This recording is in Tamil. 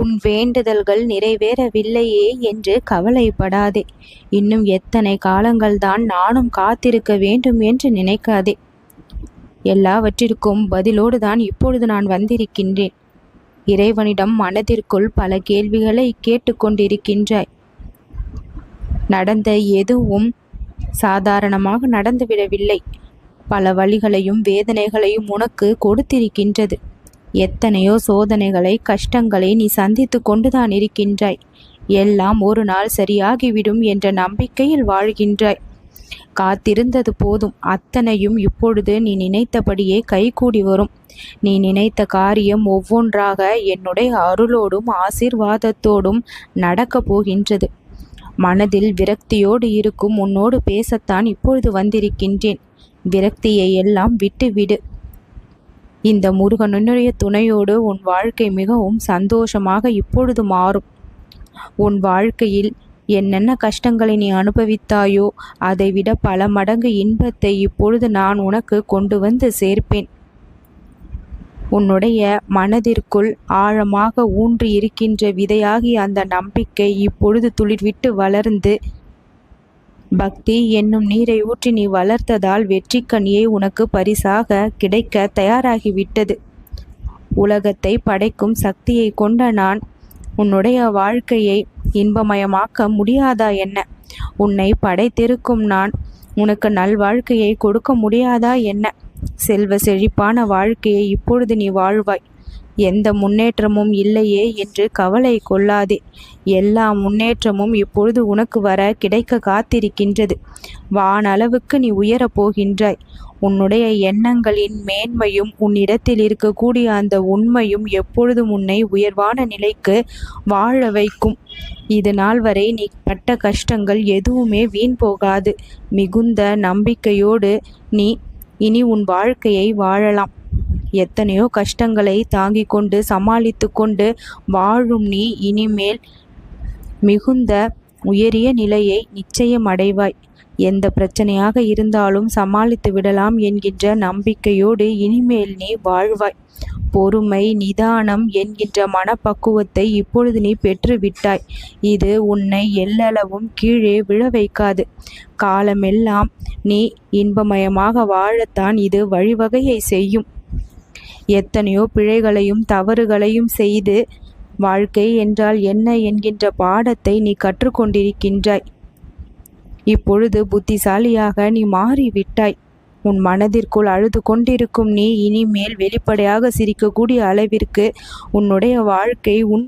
உன் வேண்டுதல்கள் நிறைவேறவில்லையே என்று கவலைப்படாதே. இன்னும் எத்தனை காலங்கள்தான் நானும் காத்திருக்க வேண்டும் என்று நினைக்காதே. எல்லாவற்றிற்கும் பதிலோடு தான் இப்பொழுது நான் வந்திருக்கின்றேன். இறைவனிடம் மனதிற்குள் பல கேள்விகளை கேட்டுக்கொண்டிருக்கின்றாய். நடந்த எதுவும் சாதாரணமாக நடந்துவிடவில்லை. பல வழிகளையும் வேதனைகளையும் உனக்கு கொடுத்திருக்கின்றது. எத்தனையோ சோதனைகளை கஷ்டங்களை நீ சந்தித்து கொண்டுதான் இருக்கின்றாய். எல்லாம் ஒரு நாள் சரியாகிவிடும் என்ற நம்பிக்கையில் வாழ்கின்றாய். காத்திருந்தது போதும். அத்தனையும் இப்பொழுது நீ நினைத்தபடியே கைகூடி வரும். நீ நினைத்த காரியம் ஒவ்வொன்றாக என்னுடைய அருளோடும் ஆசீர்வாதத்தோடும் நடக்கப் போகின்றது. மனதில் விரக்தியோடு இருக்கும் உன்னோடு பேசத்தான் இப்பொழுது வந்திருக்கின்றேன். விரக்தியை எல்லாம் விட்டுவிடு. இந்த முருகனுடைய துணையோடு உன் வாழ்க்கை மிகவும் சந்தோஷமாக இப்பொழுது மாறும். உன் வாழ்க்கையில் என்னென்ன கஷ்டங்களை நீ அனுபவித்தாயோ அதைவிட பல மடங்கு இன்பத்தை இப்பொழுது நான் உனக்கு கொண்டு வந்து சேர்ப்பேன். உன்னுடைய மனதிற்குள் ஆழமாக ஊன்றி இருக்கின்ற விதையாகி அந்த நம்பிக்கை இப்பொழுது துளிர்விட்டு வளர்ந்து பக்தி என்னும் நீரை ஊற்றி நீ வளர்த்ததால் வெற்றிக்கனியை உனக்கு பரிசாக கிடைக்க தயாராகிவிட்டது. உலகத்தை படைக்கும் சக்தியை கொண்ட நான் உன்னுடைய வாழ்க்கையை இன்பமயமாக்க முடியாதா என்ன? உன்னை படைத்திருக்கும் நான் உனக்கு நல்வாழ்க்கையை கொடுக்க முடியாதா என்ன? செல்வ செழிப்பான வாழ்க்கையை இப்பொழுது நீ வாழ்வாய். எந்த முன்னேற்றமும் இல்லையே என்று கவலை கொள்ளாதே. எல்லா முன்னேற்றமும் இப்பொழுது உனக்கு வர கிடைக்க காத்திருக்கின்றது. வானளவுக்கு நீ உயரப் போகின்றாய். உன்னுடைய எண்ணங்களின் மேன்மையும் உன்னிடத்தில் இருக்கக்கூடிய அந்த உண்மையும் எப்பொழுதும் உன்னை உயர்வான நிலைக்கு வாழ வைக்கும். இது நாள் வரை நீ பட்ட கஷ்டங்கள் எதுவுமே வீண் போகாது. மிகுந்த நம்பிக்கையோடு நீ இனி உன் வாழ்க்கையை வாழலாம். எத்தனையோ கஷ்டங்களை தாங்கிக் கொண்டு சமாளித்து கொண்டு வாழும் நீ இனிமேல் மிகுந்த உயரிய நிலையை நிச்சயம் அடைவாய். எந்த பிரச்சனையாக இருந்தாலும் சமாளித்து விடலாம் என்கின்ற நம்பிக்கையோடு இனிமேல் நீ வாழ்வாய். பொறுமை நிதானம் என்கின்ற மனப்பக்குவத்தை இப்பொழுது நீ பெற்று விட்டாய் இது உன்னை எல்லளவும் கீழே விழ வைக்காது. காலமெல்லாம் நீ இன்பமயமாக வாழத்தான் இது வழிவகையை செய்யும். எத்தனையோ பிழைகளையும் தவறுகளையும் செய்து வாழ்க்கை என்றால் என்ன? என்கின்ற பாடத்தை நீ கற்றுக்கொண்டிருக்கின்றாய். இப்பொழுது புத்திசாலியாக நீ மாறிவிட்டாய். உன் மனதிற்குள் அழுது கொண்டிருக்கும் நீ இனிமேல் வெளிப்படையாக சிரிக்கக்கூடிய அளவிற்கு உன்னுடைய வாழ்க்கை உன்